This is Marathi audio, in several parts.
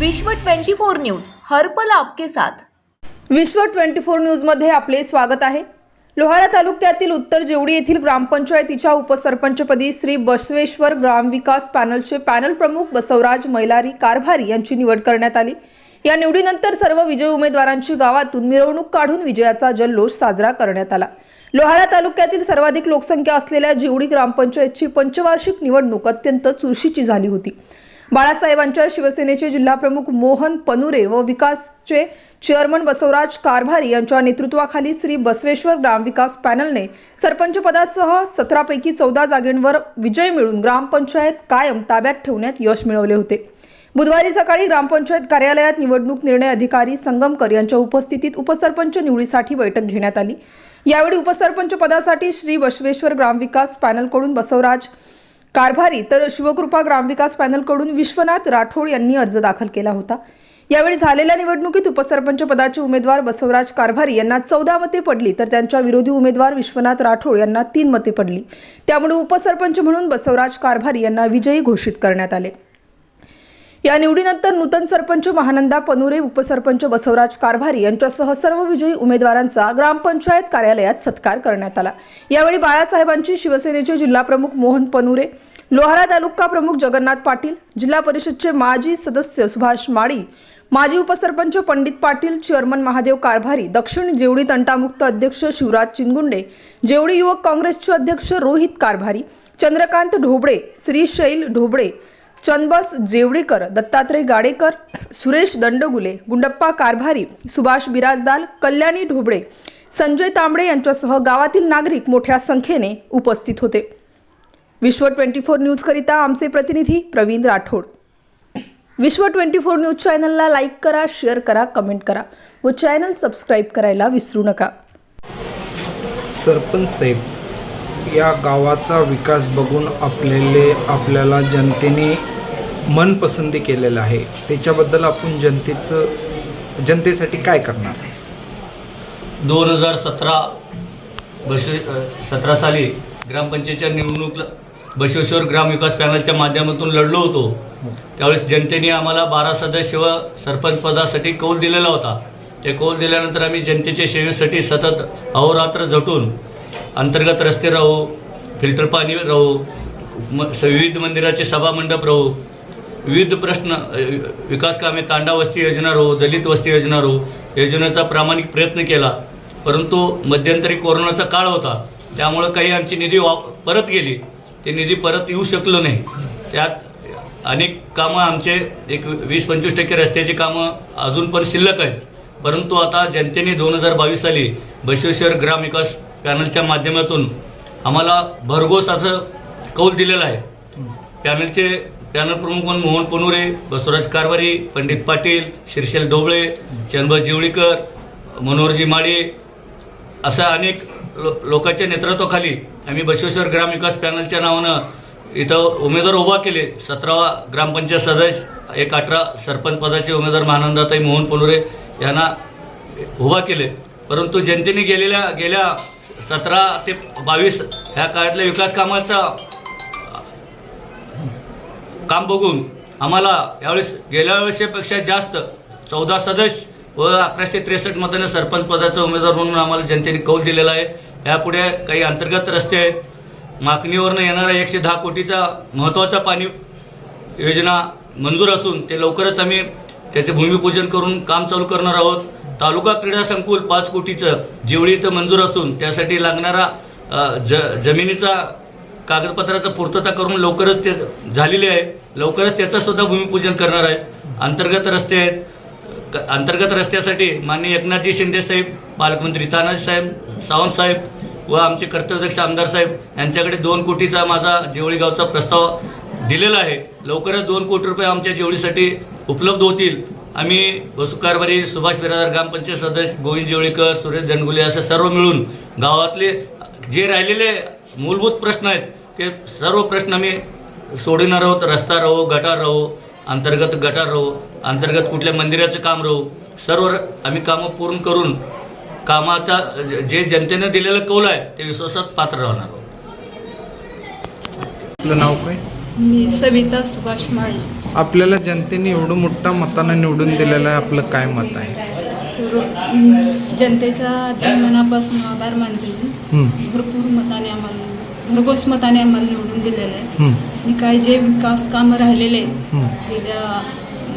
विश्व 24 न्यूज हर्पल आपके साथ. विश्व ट्वेंटी फोर न्यूजमध्ये आपले स्वागत आहे. लोहारा तालुक्यातील उत्तर जेवडी येथील ग्रामपंचायतीच्या उपसरपंचपदी श्री बसवेश्वर ग्रामविकास पॅनलचे पॅनल प्रमुख बसवराज मैलारी कारभारी यांची निवड करण्यात आली. या निवडीनंतर सर्व विजय उमेदवारांची गावातून मिरवणूक काढून विजयाचा जल्लोष साजरा करण्यात आला. लोहारा तालुक्यातील सर्वाधिक लोकसंख्या असलेल्या जिवडी ग्रामपंचायतची पंचवार्षिक निवडणूक अत्यंत चुरशीची झाली होती. बाळासाहेबांच्या शिवसेनेचे जिल्हाप्रमुख मोहन पनुरे व विकासचे चेअरमन बसवराज कारभारी यांच्या नेतृत्वाखाली श्री बसवेश्वर ग्रामविकास पॅनलने सरपंच पदासह सतरापैकी चौदा जागेंवर विजय मिळून ग्रामपंचायत कायम ताब्यात ठेवण्यात यश मिळवले होते. बुधवारी सकाळी ग्रामपंचायत कार्यालयात निवडणूक निर्णय अधिकारी संगमकर यांच्या उपस्थितीत उपसरपंच निवडीसाठी बैठक घेण्यात आली. यावेळी उपसरपंच पदासाठी श्री बसवेश्वर ग्रामविकास पॅनलकडून बसवराज कारभारी तर शिवकृपा ग्रामविकास पॅनलकडून विश्वनाथ राठोड यांनी अर्ज दाखल केला होता. यावेळी झालेल्या निवडणुकीत उपसरपंच पदाचे उमेदवार बसवराज कारभारी यांना चौदा मते पडली तर त्यांच्या विरोधी उमेदवार विश्वनाथ राठोड यांना तीन मते पडली. त्यामुळे उपसरपंच म्हणून बसवराज कारभारी यांना विजयी घोषित करण्यात आले. या निवडीनंतर नूतन सरपंच महानंदा पनुरे उपसरपंच बसवराज कारभारी यांच्यासह सर्व विजयी उमेदवारांचा ग्रामपंचायत कार्यालयात सत्कार करण्यात आला. यावेळी बाळासाहेबांची शिवसेनेचे जिल्हाप्रमुख मोहन पनुरे लोहारा तालुका प्रमुख जगन्नाथ पाटील जिल्हा परिषदचे माजी सदस्य सुभाष माळी माजी उपसरपंच पंडित पाटील चेअरमन महादेव कारभारी दक्षिण जेवडी तंटामुक्त अध्यक्ष शिवराज चिनगुंडे जेवडी युवक काँग्रेसचे अध्यक्ष रोहित कारभारी चंद्रकांत ढोबळे श्रीशैल ढोबळे चंदबस जेवडेकर दत्तात्रय गाडेकर सुरेश दंडगुले गुंडप्पा कारभारी सुभाष बिराजदाल कल्याणी ढोबळे संजय तांबडे यांच्यासह गावातील नागरिक मोठ्या संख्येने उपस्थित होते. विश्व ट्वेंटी फोर न्यूजकरिता आमचे प्रतिनिधी Praveen Rathod. Vishwa twenty four news चॅनलला लाईक करा शेअर करा कमेंट करा व चॅनल सबस्क्राईब करायला विसरू नका. सरपंच साहेब या गावाचा विकास बघून आपल्याले आपल्याला जनतेने मनपसंती केलेलं आहे. त्याच्याबद्दल आपण जनतेचं जनतेसाठी काय करणार? दोन हजार सतरा बश सतरा साली ग्रामपंचायतच्या निवडणूक बसवेश्वर ग्रामविकास पॅनलच्या माध्यमातून लढलो होतो. त्यावेळेस जनतेने आम्हाला बारा सदस्य व सरपंच पदासाठी कौल दिलेला होता. ते कौल दिल्यानंतर आम्ही जनतेच्या सेवेसाठी सतत अहोरात्र झटून अंतर्गत रस्ते राहू फिल्टर पाणी राहू म स- विविध मंदिराचे सभामंडप राहू विविध प्रश्न विकास कामे तांडा वस्ती योजना राहू दलित वस्ती योजना राहू योजनेचा प्रामाणिक प्रयत्न केला. परंतु मध्यंतरी कोरोनाचा काळ होता. त्यामुळं काही आमची निधी वा परत गेली. ते निधी परत येऊ शकलो नाही. त्यात अनेक कामं आमचे एक वीस पंचवीस टक्के रस्त्याची कामं अजून पण शिल्लक आहेत. परंतु आता जनतेने दोन हजार बावीस साली बश्वेश्वर ग्राम विकास पॅनलच्या माध्यमातून आम्हाला भरघोस असं कौल दिलेलं आहे. पॅनलचे पॅनल प्रमुख म्हणून मोहन पनुरे बसवराज कारवारी पंडित पाटील शिरशेल ढोबळे चंदबा जिवळीकर मनोहरजी माळी अशा अनेक लो लोकांच्या नेतृत्वाखाली आम्ही बसवेश्वर ग्रामविकास पॅनलच्या नावानं इथं उमेदवार उभा केले. सतरावा ग्रामपंचायत सदस्य एक अठरा सरपंच पदाचे उमेदवार महानंदाताई मोहन पनुरे यांना उभा केले. परंतु जनतेने गेलेल्या गेल्या सतरा ते बावीस ह्या काळातल्या विकास कामाचा काम बघून आम्हाला यावेळेस गेल्या वर्षीपेक्षा जास्त चौदा सदस्य व अकराशे त्रेसष्ट मताने सरपंच पदाचा उमेदवार म्हणून आम्हाला जनतेने कौल दिलेला आहे. यापुढे काही अंतर्गत रस्ते आहेत. मागणीवरनं येणारा एकशे दहा कोटीचा महत्त्वाचा पाणी योजना मंजूर असून ते लवकरच आम्ही त्याचे भूमिपूजन करून काम चालू करणार आहोत. तालुका क्रीडा संकुल पाच कोटीचं जेवढी इथं मंजूर असून त्यासाठी लागणारा ज जमिनीचा कागदपत्राचं पूर्तता करून लवकरच ते झालेले आहे. लवकरच त्याचंसुद्धा भूमिपूजन करणार आहे. अंतर्गत रस्ते आहेत. क- अंतर्गत रस्त्यासाठी माननीय एकनाथजी शिंदे साहेब पालकमंत्री तानाजी साहेब सावंत साहेब व आमचे कर्तव्यध्यक्ष आमदार साहेब यांच्याकडे दोन कोटीचा माझा जेवळी गावचा प्रस्ताव दिलेला आहे. लवकरच दोन कोटी रुपये आमच्या जेवळीसाठी उपलब्ध होतील. आम्ही वसुकारभारी सुभाष बिरादार ग्रामपंचायत सदस्य गोविंद जेवळीकर सुरेश धनगुले असे सर्व मिळून गावातले जे राहिलेले मूलभूत प्रश्न आहेत ते सर्व प्रश्न आम्ही सोडणार आहोत. रस्ता राहो गटार राहो अंतर्गत गटार राहो अंतर्गत कुठल्या मंदिराचं काम राहो सर्व आम्ही कामं पूर्ण करून कामाचा जे जनतेनं दिलेलं कौल आहे ते विश्वासात पात्र राहणार आहोत. आपलं नाव काय? मी सविता सुभाष माळी. आपल्याला जनतेने एवढं मोठ्या मतानं निवडून दिलेलं आहे आपलं काय मत आहे? जनतेचा मनापासून आभार मानते भरपूर मताने आम्हाला भरघोस मताने आम्हाला निवडून दिलेलं आहे. आणि काय जे विकास कामं राहिलेले आहेत गेल्या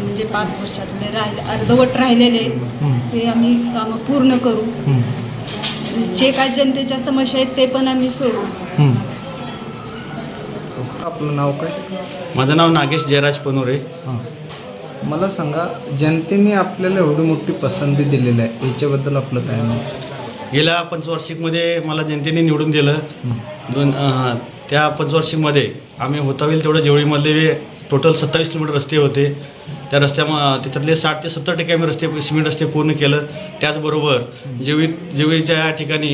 म्हणजे पाच वर्षातले राहिले अर्धवट राहिलेले ते आम्ही कामं पूर्ण करू. जे काय जनतेच्या समस्या आहेत ते पण आम्ही सोडू. आपलं नाव काय? माझं नाव नागेश जयराज पनोरे. हां. मला सांगा जनतेने आपल्याला एवढी मोठी पसंती दिलेली आहे याच्याबद्दल आपलं काय मत? गेल्या पंचवार्षिकमध्ये मला जनतेने निवडून दिलं. दोन अं, त्या पंचवार्षिकमध्ये आम्ही होता होईल तेवढं जेवढीमधले टोटल सत्तावीस किलोमीटर रस्ते होते. त्या रस्त्या त्याच्यातले साठ ते सत्तर टक्के आम्ही रस्ते सिमेंट रस्ते पूर्ण केलं. त्याचबरोबर जेवी जेवीच्या ठिकाणी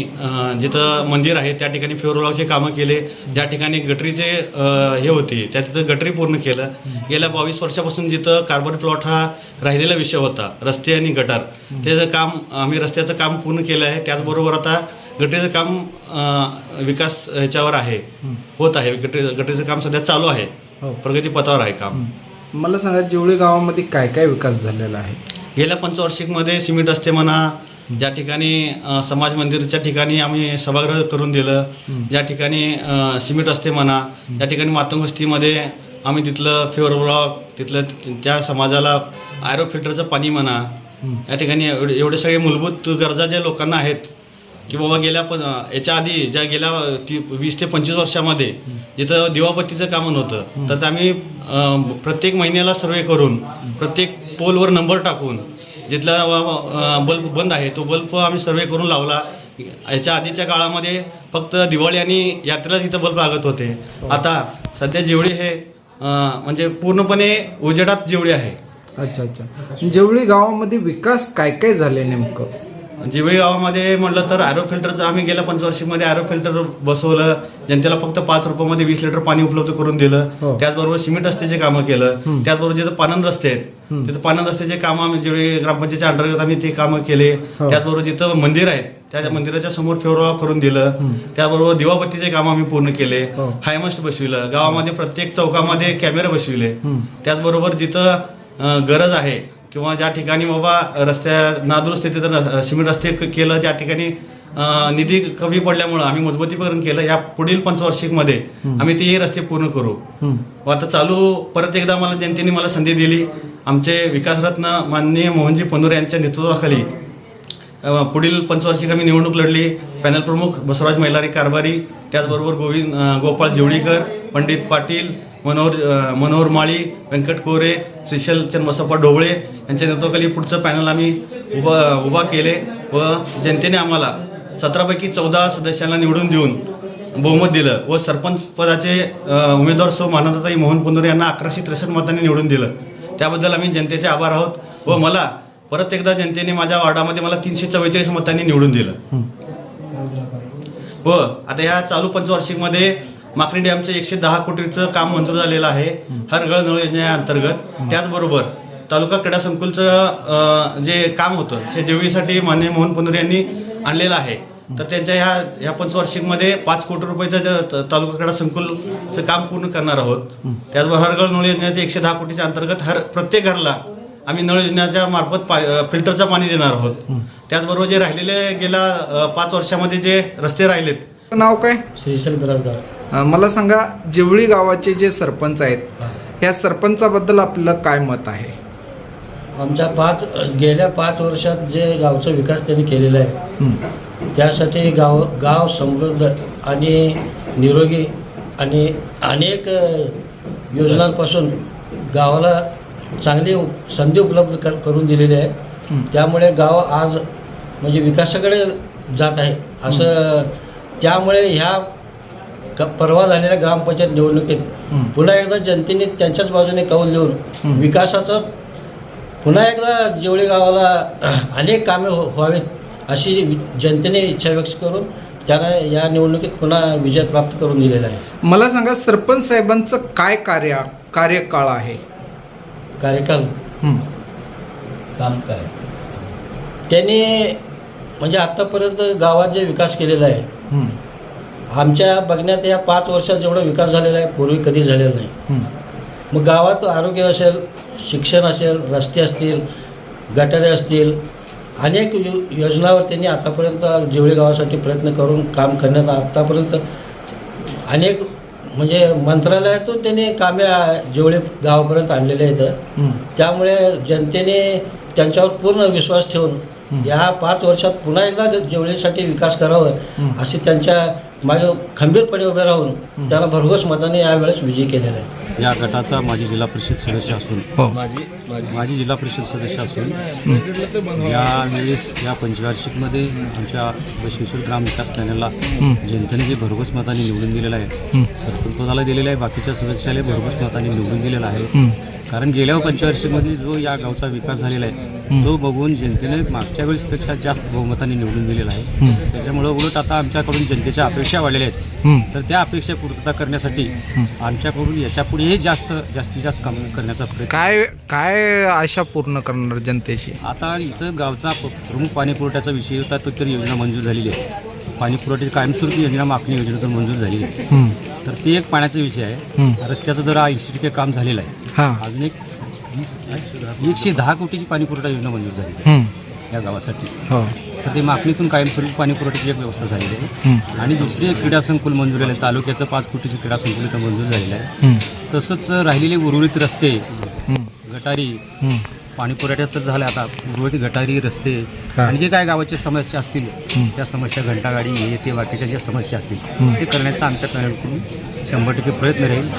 जिथं मंदिर आहे त्या ठिकाणी फेरोलावचे कामं केले. ज्या ठिकाणी गटरीचे हे होते त्या तिथं गटरी पूर्ण केलं. गेल्या बावीस वर्षापासून जिथं कार्बन प्लॉट हा राहिलेला विषय होता रस्ते आणि गटार. त्याचं काम आम्ही रस्त्याचं काम पूर्ण केलं आहे. त्याचबरोबर आता गटरीचं काम विकास ह्याच्यावर आहे. होत आहे. गटरी गटरीचं काम सध्या चालू आहे. हो प्रगती पथावर आहे काम. मला सांगा जेवढे गावामध्ये काय काय विकास झालेला आहे? गेल्या पंचवार्षिकमध्ये सिमेंट रस्ते म्हणा ज्या ठिकाणी अ, समाज मंदिरच्या ठिकाणी आम्ही सभागृह करून दिलं ज्या ठिकाणी अ, सिमेंट रस्ते म्हणा त्या ठिकाणी मातंग वस्तीमध्ये आम्ही तिथलं फेवर ब्लॉक तिथलं त्या समाजाला आयरो फिल्टरचं पाणी म्हणा या ठिकाणी एवढे एवढे सगळे मूलभूत गरजा ज्या लोकांना आहेत की बाबा गेल्या पण याच्या आधी ज्या गेल्या ती वीस ते पंचवीस वर्षामध्ये जिथं दिवाबत्तीचं काम नव्हतं तर आम्ही प्रत्येक महिन्याला सर्वे करून प्रत्येक पोलवर नंबर टाकून जिथला बल्ब बंद आहे तो बल्ब आम्ही सर्वे करून लावला. याच्या आधीच्या काळामध्ये फक्त दिवाळी आणि यात्रेला तिथं बल्ब लागत होते. आता सध्या जेवढे हे म्हणजे पूर्णपणे उजेडात जेवढे आहे. अच्छा अच्छा. जेवढी गावामध्ये विकास काय काय झाले नेमकं? जिवळी गावामध्ये म्हटलं तर आरो फिल्टरचं आम्ही गेल्या पंचवर्षीमध्ये आरो फिल्टर बसवलं जनतेला फक्त पाच रुपयामध्ये वीस लिटर पाणी उपलब्ध करून दिलं. हो. त्याचबरोबर सिमेंट रस्त्याचे कामं केलं. त्याचबरोबर जिथं पानन रस्ते आहेत तिथं पानन रस्त्याचे कामं आम्ही जेवढे ग्रामपंचायतच्या अंतर्गत आम्ही ते कामं केले. हो. त्याचबरोबर जिथं मंदिर आहेत त्या मंदिराच्या समोर फेरवा करून दिलं. त्याबरोबर दिवाबत्तीचे काम आम्ही पूर्ण केले. हो. हायमस्ट बसविलं. गावामध्ये प्रत्येक चौकामध्ये कॅमेरे बसविले. त्याचबरोबर जिथं गरज आहे किंवा ज्या ठिकाणी बाबा रस्त्या नादुरुस्त तिथं र- सिमेंट रस्ते क- केलं ज्या ठिकाणी अं, निधी कमी पडल्यामुळं आम्ही मजबूतीकरण केलं या पुढील पंचवार्षिकमध्ये आम्ही तेही रस्ते पूर्ण करू. व आता चालू परत एकदा मला जनतेने मला संधी दिली आमचे विकासरत्न माननीय मोहनजी पनोरे यांच्या नेतृत्वाखाली अ, पुढील पंचवार्षिक आम्ही निवडणूक लढली पॅनल प्रमुख बसवराज मैलारी कारभारी त्याचबरोबर गोविंद अ, गोपाळ जेवडीकर पंडित पाटील मनोहर मनोहर माळी व्यंकट कोरे श्रीशल चन्मसप्पा ढोबळे यांच्या नेतृत्वाखाली पुढचं पॅनल आम्ही उभा उभा केले व जनतेने आम्हाला सतरापैकी चौदा सदस्यांना निवडून देऊन बहुमत दिलं व सरपंच पदाचे उमेदवार सौ मानवताई मोहन पुनोरे यांना अकराशे त्रेसष्ट मतांनी निवडून दिलं. त्याबद्दल आम्ही जनतेचे आभार आहोत व मला परत एकदा जनतेने माझ्या वार्डामध्ये मला तीनशे चव्वेचाळीस मतांनी निवडून दिलं. व आता या चालू पंचवार्षिकमध्ये माकणी डॅमचं एकशे दहा कोटीचं काम मंजूर झालेलं आहे हरगळ नळ योजने अंतर्गत. त्याचबरोबर तालुका क्रीडा संकुलचं जे काम होतं हे जेवीसाठी मान्य मोहन पुनरे यांनी आणलेलं आहे. तर त्यांच्या ह्या ह्या पंचवार्षिकमध्ये पाच कोटी रुपयाचं तालुका क्रीडा संकुलचं काम पूर्ण करणार आहोत. त्याचबरोबर हरगळ नळ योजनेचे एकशे दहा कोटीच्या अंतर्गत हर प्रत्येक घरला आम्ही नळ योजनेच्या मार्फत पा फिल्टरचं पाणी देणार आहोत. त्याचबरोबर जे राहिलेले गेल्या पाच वर्षामध्ये जे रस्ते राहिलेत. नाव काय? श्रीशल बिराजदार मला सांगा जेवळी गावाचे जे सरपंच आहेत ह्या सरपंचाबद्दल आपलं काय मत आहे? आमच्या पाच गेल्या पाच वर्षात जे गावचा विकास त्यांनी केलेला आहे त्यासाठी गाव गाव समृद्ध आणि निरोगी आणि अनेक योजनांपासून गावाला चांगली संधी उपलब्ध कर करून दिलेली आहे. त्यामुळे गाव आज म्हणजे विकासाकडे जात आहे. असं त्यामुळे ह्या परवा झालेल्या ग्रामपंचायत निवडणुकीत. पुन्हा एकदा जनतेने त्यांच्याच बाजूने कौल देऊन. विकासाचं पुन्हा एकदा जेवढे गावाला अनेक कामे हो व्हावीत अशी जनतेने इच्छा व्यक्त करून त्याला या निवडणुकीत पुन्हा विजय प्राप्त करून दिलेला आहे. मला सांगा सरपंच साहेबांचं काय कार्य कार्यकाळ आहे? कार्यकाल हं, काम काय? त्यांनी म्हणजे आत्तापर्यंत गावात जे विकास केलेला आहे हं, आमच्या बघण्यात या पाच वर्षात जेवढा विकास झालेला आहे पूर्वी कधी झालेला नाही. मग गावात आरोग्य असेल शिक्षण असेल रस्ते असतील गटारे असतील अनेक यो योजनावर त्यांनी आतापर्यंत जेवळी गावासाठी प्रयत्न करून काम करण्यात आतापर्यंत अनेक म्हणजे मंत्रालयातून त्यांनी कामे जेवढे गावापर्यंत आणलेले आहेत. त्यामुळे जनतेने त्यांच्यावर पूर्ण विश्वास ठेवून या पाच वर्षात पुन्हा एकदा जेवढीसाठी विकास करावं असे त्यांच्या मागे खंबीरपणे उभे राहून त्याला भरघोस मताने यावेळेस विजयी केलेला आहे. या गटाचा माजी जिल्हा परिषद सदस्य असून हो. माजी जिल्हा परिषद सदस्य असून यावेळेस या पंचवार्षिकमध्ये आमच्या बसवेश्वर ग्राम विकास पॅनलला जनतेने जे भरघोस मताने निवडून दिलेलं आहे सरपंच पदाला दिलेलं आहे बाकीच्या सदस्याला भरघोस मताने निवडून दिलेला आहे. कारण गेल्या पंचवार्षिकमध्ये जो या गावचा विकास झालेला आहे तो बघून जनतेने मागच्या वेळेसपेक्षा जास्त बहुमताने निवडून दिलेला आहे. त्याच्यामुळं उलट आता आमच्याकडून जनतेच्या अपेक्षा वाढलेल्या आहेत. तर त्या अपेक्षा पूर्तता करण्यासाठी आमच्याकडून याच्या पुढेही जास्त जास्तीत जास्त काम करण्याचा प्रयत्न काय काय आशा पूर्ण करणार जनतेची? आता इथं गावचा प- प्रमुख पाणी पुरवठ्याचा विषय होता तो तर योजना मंजूर झालेली आहे. पाणी पुरवठ्याची कायमस्वरूपी योजना मागणी योजना तर मंजूर झालेली आहे. तर ते एक पाण्याचा विषय आहे. रस्त्याचं जर ऐंशी टक्के काम झालेलं आहे. हां. अजून एक वीस एकशे दहा कोटीची पाणी पुरवठा योजना मंजूर झाली आहे या गावासाठी. हो. तर ते मागणीतून कायमस्वरूपी पाणी पुरवठ्याची एक व्यवस्था झालेली आहे. आणि दुसरी एक क्रीडा संकुल मंजूर झालं आहे. तालुक्याचं पाच कोटीचं क्रीडा संकुल इथं मंजूर झालेलं आहे. तसंच राहिलेले उर्वरित रस्ते गटारी पाणी पुरवठ्यात तर झालं आता. उर्वरित गटारी रस्ते आणखी काय गावाच्या समस्या असतील त्या समस्या घंटागाडी हे ते बाकीच्या ज्या समस्या असतील ते करण्याचा आमच्या पॅनलकडून शंभर टक्के प्रयत्न राहील.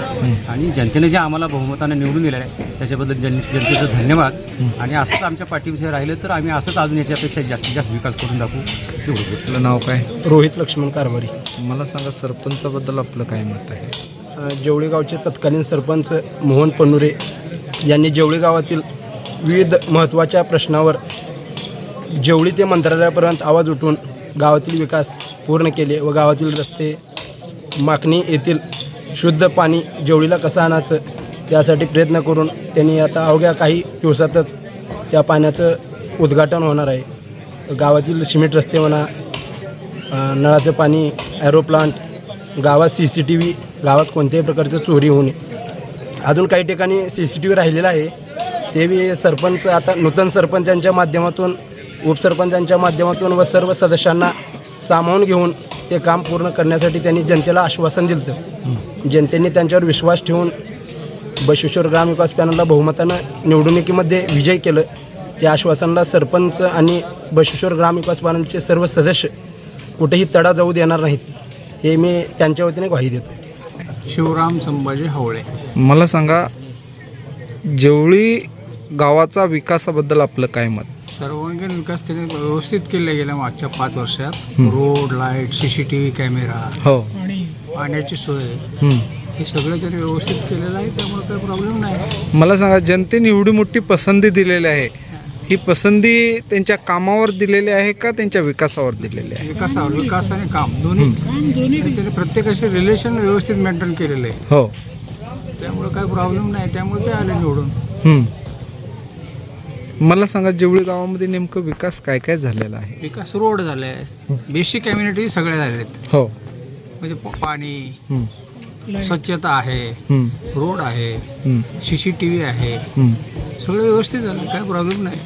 आणि जनतेने जे आम्हाला बहुमताने निवडून दिलेलं आहे त्याच्याबद्दल जन जनतेचं धन्यवाद. आणि असंच आमच्या पाठीविषयी राहिलं तर आम्ही असंच अजून याच्यापेक्षा जास्तीत जास्त विकास करून दाखवू. एवढं. आपलं नाव काय? रोहित लक्ष्मण कारभारी. मला सांगा सरपंचाबद्दल आपलं काय मत आहे? जेवळी गावचे तत्कालीन सरपंच मोहन पन्नुरे यांनी जेवळी गावातील विविध महत्त्वाच्या प्रश्नावर जेवढी ते मंत्रालयापर्यंत आवाज उठून गावातील विकास पूर्ण केले व गावातील रस्ते माकणी येथील शुद्ध पाणी जेवढीला कसं आणायचं त्यासाठी प्रयत्न करून त्यांनी आता अवघ्या काही दिवसातच त्या पाण्याचं उद्घाटन होणार आहे. गावातील सिमेंट रस्ते म्हणा नळाचं पाणी ॲरो प्लांट गावात सी सी टी व्ही गावात कोणत्याही प्रकारचं चोरी होऊ नये. अजून काही ठिकाणी सी सी टी व्ही राहिलेला आहे. ते बी सरपंच आता नूतन सरपंचांच्या माध्यमातून उपसरपंचांच्या माध्यमातून व सर्व सदस्यांना सामावून घेऊन ते काम पूर्ण करण्यासाठी त्यांनी जनतेला आश्वासन दिलं होतं जनतेने त्यांच्यावर विश्वास ठेवून बसवेश्वर ग्रामविकास पॅनलला बहुमतानं निवडणुकीमध्ये विजय केलं. त्या आश्वासनाला सरपंच आणि बसवेश्वर ग्रामविकास पॅनलचे सर्व सदस्य कुठेही तडा जाऊ देणार नाहीत हे मी त्यांच्या वतीने ग्वाही देतो शिवराम संभाजी हवळे. मला सांगा जेवळी गावाचा विकासाबद्दल आपलं काय मत? सर्वांगीण विकास त्याने व्यवस्थित केला गेला मागच्या पाच वर्षात. Road light C C T V camera. हो. पाण्याची सोय. हं. हे सगळं त्यांनी व्यवस्थित केलेलं आहे त्यामुळे काही प्रॉब्लेम नाही. मला सांगा जनतेने एवढी मोठी पसंती दिलेली आहे ही पसंती त्यांच्या कामावर दिलेली आहे का त्यांच्या विकासावर दिलेली आहे? विकासावर विकास आणि काम दोन्ही. त्याने प्रत्येकाचे रिलेशन व्यवस्थित मेंटेन केलेलं. आहे हो. त्यामुळे काही प्रॉब्लेम नाही त्यामुळे ते आले निवडून. हं. मला सांगा जेवळी गावामध्ये नेमकं विकास काय काय झालेला आहे? विकास रोड झाले आहे बेसिक कम्युनिटी सगळ्या झालेल्या आहेत. हो. म्हणजे प- पाणी हं. स्वच्छता आहे हं. रोड आहे हं. सी सी टी व्ही आहे. सगळं व्यवस्थित झालं काय प्रॉब्लेम नाही.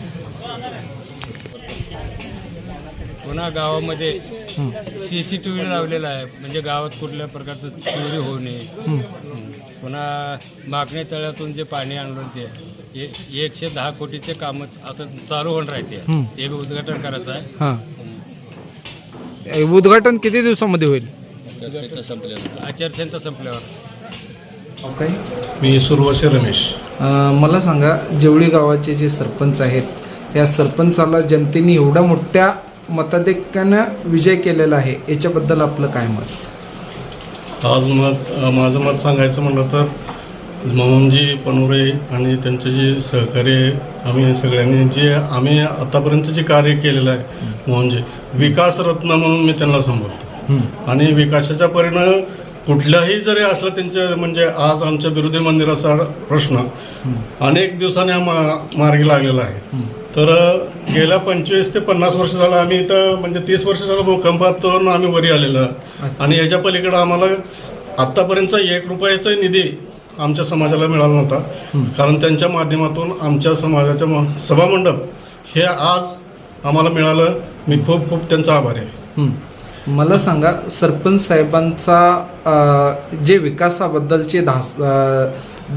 पुन्हा गावामध्ये सी सी टी व्ही लावलेला आहे. म्हणजे गावात कुठल्या प्रकारचं चोरी होऊ नये. पुन्हा मागणी तळ्यातून जे पाणी आणलं ते. ए- एकशे दहा कोटीचे काम आता चालू होणार आहे ते हं. ते बी उद्घाटन करायचं आहे. हां. हे उद्घाटन किती दिवसामध्ये होईल? आचारसंहिता संपल्यावर. काय मी सुरवसे रमेश. अं, मला सांगा जेवळी गावाचे जे सरपंच आहेत या सरपंचाला जनतेने एवढ्या मोठ्या मताधिक्यानं विजय केलेला आहे याच्याबद्दल आपलं काय मत? आज मत माझं मत सांगायचं म्हटलं तर मोहनजी पनुरे आणि त्यांचे जे सहकार्य आम्ही सगळ्यांनी जे आम्ही आतापर्यंत जे कार्य केलेलं आहे मोहनजी विकास रत्न म्हणून मी त्यांना संबोधतो. आणि विकासाच्या परिणाम कुठल्याही जरी असलं त्यांचे म्हणजे आज आमच्या बिरुदे मंदिराचा प्रश्न अनेक दिवसांनी मार्गी लागलेला आहे. तर गेल्या पंचवीस ते पन्नास वर्ष झालं आम्ही इथं म्हणजे तीस वर्ष झालं भूकंपातून आम्ही वरी आलेलो. आणि याच्या पलीकडं आम्हाला आत्तापर्यंतचा एक रुपयाचा निधी आमच्या समाजाला मिळाला नव्हता. कारण त्यांच्या माध्यमातून आमच्या समाजाच्या सभामंडप हे आज आम्हाला मिळालं. मी खूप खूप त्यांचा आभारी आहे. मला सांगा सरपंच साहेबांचा जे विकासाबद्दलचे धास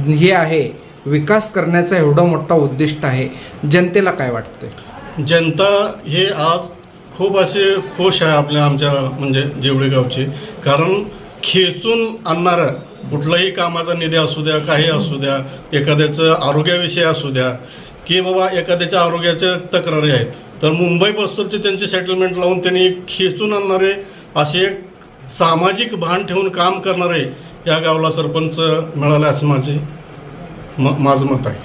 हे आहे विकास करण्याचा एवढा मोठा उद्दिष्ट आहे जनतेला काय वाटतंय? जनता हे आज खूप असे खुश आहे आपल्या आमच्या म्हणजे जेवढे गावचे. कारण खेचून आणणारं कुठलाही कामाचा निधी असू द्या काही असू द्या एखाद्याचं आरोग्याविषयी असू द्या की बाबा एखाद्याच्या आरोग्याच्या तक्रारी आहेत. तर मुंबई बस्तूरचे त्यांचे सेटलमेंट लावून त्यांनी खेचून आणणारे असे एक सामाजिक भान ठेवून काम करणारे या गावाला सरपंच मिळाले असं माझे म माझं मत आहे.